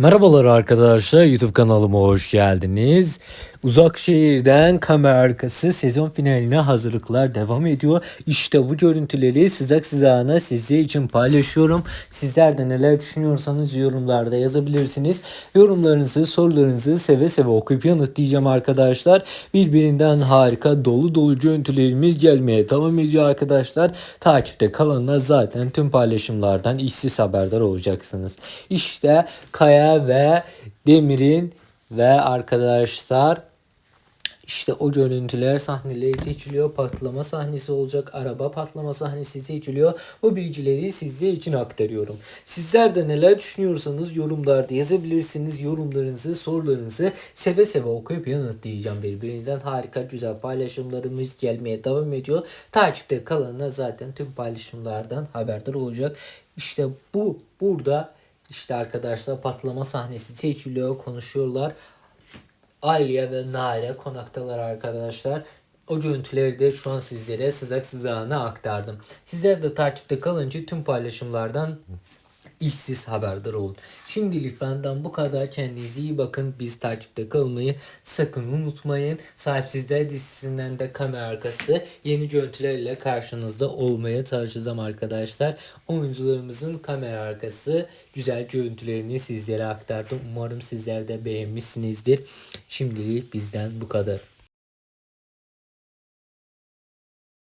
Merhabalar arkadaşlar YouTube kanalıma hoş geldiniz. Uzak şehirden kamera arkası sezon finaline hazırlıklar devam ediyor. İşte bu görüntüleri sıcak sıcağına sizler için paylaşıyorum. Sizler de neler düşünüyorsanız yorumlarda yazabilirsiniz. Yorumlarınızı, sorularınızı seve seve okuyup yanıtlayacağım arkadaşlar. Birbirinden harika dolu dolu görüntülerimiz gelmeye devam ediyor arkadaşlar. Takipte kalanlar zaten tüm paylaşımlardan işsiz haberdar olacaksınız. İşte Kaya ve Demir'in ve arkadaşlar işte o görüntüler sahneleri seçiliyor. Patlama sahnesi olacak. Araba patlama sahnesi seçiliyor. O bilgileri sizler için aktarıyorum. Sizler de neler düşünüyorsanız yorumlarda yazabilirsiniz. Yorumlarınızı, sorularınızı seve seve okuyup yanıtlayacağım birbirinden. Harika güzel paylaşımlarımız gelmeye devam ediyor. Takipte kalanına zaten tüm paylaşımlardan haberdar olacak. İşte bu burada işte arkadaşlar patlama sahnesi seçiliyor, konuşuyorlar. Aliye ve Naire konaktalar arkadaşlar. O görüntüleri de şu an sizlere sıcak sıcağına aktardım. Sizler de takipte kalınca tüm paylaşımlardan işsiz haberdar olun. Şimdilik benden bu kadar. Kendinize iyi bakın. Biz takipte kalmayı sakın unutmayın. Sahipsizler dizisinden de kamera arkası yeni görüntülerle karşınızda olmaya çalışacağım arkadaşlar. Oyuncularımızın kamera arkası güzel görüntülerini sizlere aktardım. Umarım sizler de beğenmişsinizdir. Şimdilik bizden bu kadar.